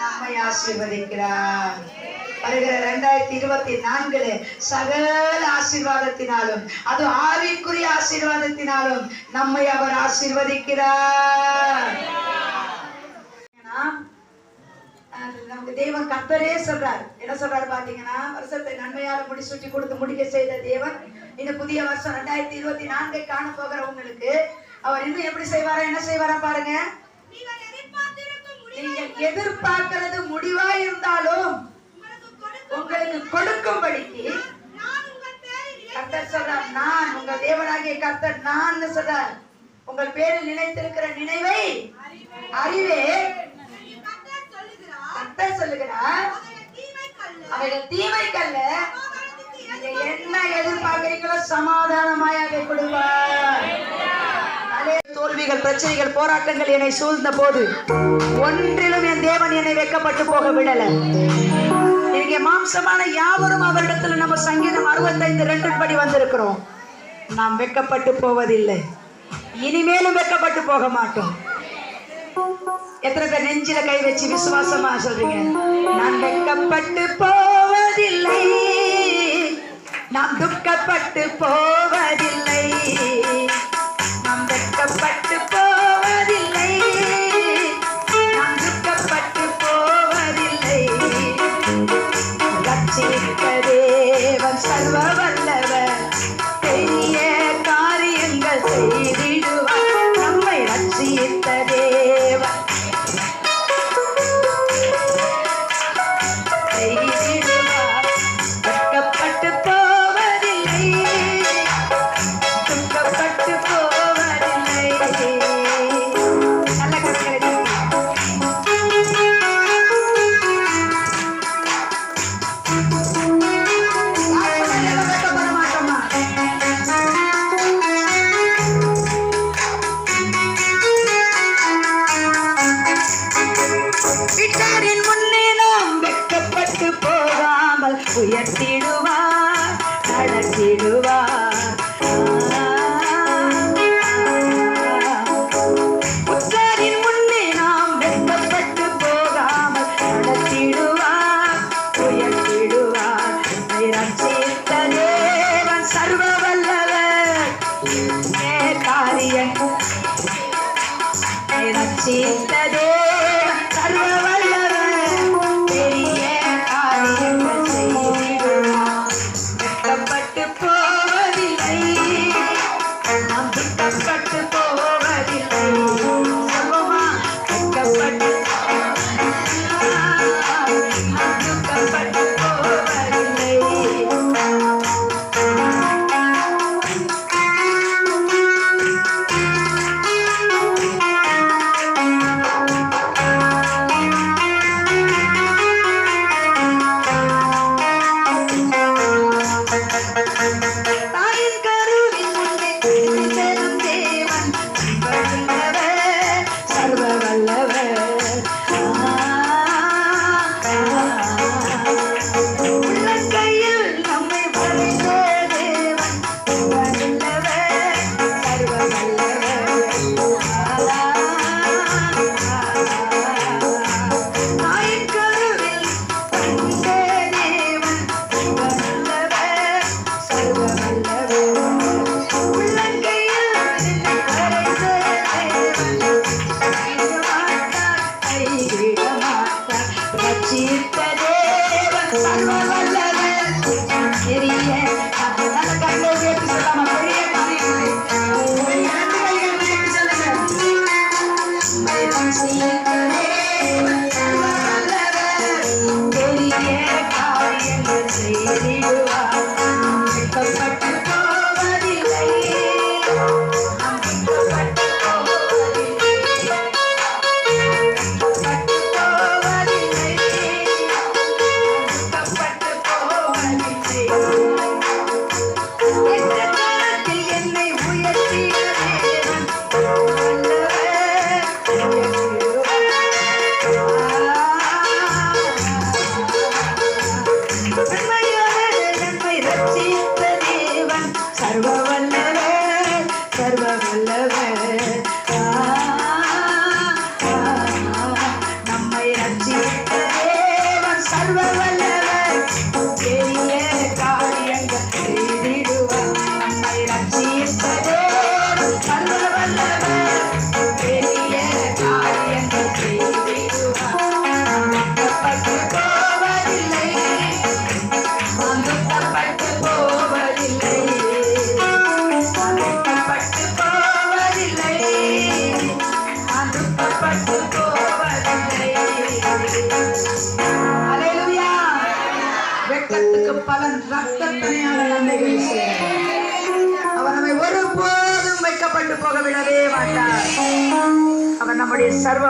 நம்மை ஆசீர்வதிக்கிறார். வருகிற ரெண்டாயிரத்தி இருபத்தி நான்குல சகல ஆசீர்வாதத்தினாலும் அது ஆவிக்குரிய ஆசீர்வாதத்தினாலும் நம்மை அவர் ஆசீர்வதிக்கிறார். நமக்கு தேவன் கத்தரே சொல்றார். என்ன சொல்றாரு பாத்தீங்கன்னா வருஷத்தை நன்மையால முடிசூட்டி கொடுத்து முடிக்க செய்த தேவன் இந்த புதிய வருஷம் ரெண்டாயிரத்தி இருபத்தி நான்கை காண போகிறவங்களுக்கு அவர் இன்னும் எப்படி செய்வாரா என்ன செய்வாரா பாருங்க. எதிர்பார்க்கிறது முடிவா இருந்தாலும் உங்களுக்கு கொடுக்கும்படிக்கு நான் கர்த்தர் சொல்றார் நான் உங்கள் தேவனாகிய கர்த்தர் நான் சொல்றார் உங்கள் பேரில் நினைத்திருக்கிற நினைவை அறிவே கர்த்தர் சொல்லுகிறார். அவைகள் தீமை கல்ல என்ன எதிர்பார்க்கிறீங்களோ சமாதானமாய் அதை கொடுப்பார் தோல்விகள் பிரச்சனைகள் போராட்டங்கள் என்னை சூழ்ந்த போது ஒன்றிலும் தேவன் என்னை வெக்கப்பட்டு போக விடல. இங்கே மாம்சமான யாவரும் அவரிடத்துல நம்ம சங்கீதம் அறுபத்தைந்து ரெண்டு படி வந்திருக்கிறோம். நாம் வெக்கப்பட்டு போவதில்லை. இனிமேலும் வெக்கப்பட்டு போக மாட்டோம். எத்தனை பேர் நெஞ்சில கை வச்சு விசுவாசமா சொல்றீங்க? நான் வெக்கப்பட்டு போவதில்லை. நாம் துக்கப்பட்டு போவதில்லை. நடத்திடுவார் Yeah, yeah, yeah. Farewell. ஒரு பலன் ரத்தத்தனையான நன்மைகளை அவர் நம்மை ஒருபோதும் வைக்கப்பட்டு போக விடவே மாட்டார். அவர் நம்முடைய சர்வ